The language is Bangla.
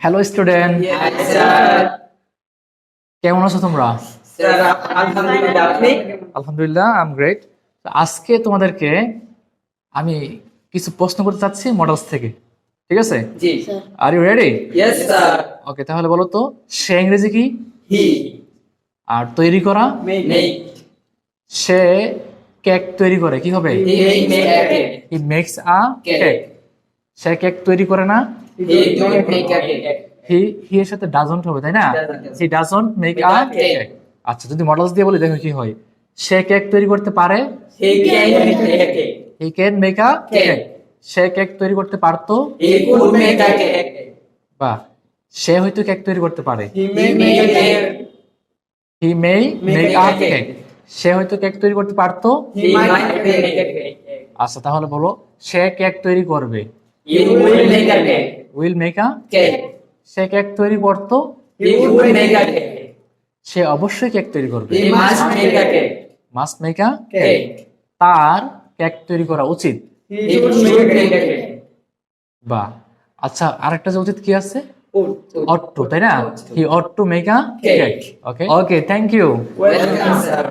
হ্যালো স্টুডেন্ট কেমন আছো তোমরা? আলহামদুলিল্লাহ আই এম গ্রেট আজকে তোমাদেরকে আমি কিছু প্রশ্ন করতে চাচ্ছি মডেলস থেকে। ঠিক আছে? আর ইউ রেডি ওকে তাহলে বলো তো সে ইংরেজি কি? আর তৈরি করা? সে কেক তৈরি করে কি হবে? হি মেক্স আ কেক সে কেক তৈরি করে না? হি এর সাথে ডাজন্ট হবে তাই না he doesn't make a cake আচ্ছা যদি মডেলস দিয়ে বলি দেখো কি হয় সে কেক তৈরি করতে পারে he can make a cake he can make a cake সে কেক তৈরি করতে পারতো he could make a cake বা সে হয়তো কেক তৈরি করতে পারে হি মে মেক আ কেক সে হয়তো কেক তৈরি করতে পারতো আচ্ছা তাহলে বলো সে কেক তৈরি করবে he will make will a cake. সে কেক তৈরি করতো। He would make a cake. সে অবশ্যই কেক তৈরি করবে। He must make a cake. Must make a cake. তার কেক তৈরি করা উচিত। He should make a cake. বা আচ্ছা আরেকটা যে উচিত কি আছে? উড অট টু তাই না? He ought to make a cake okay okay thank you welcome sir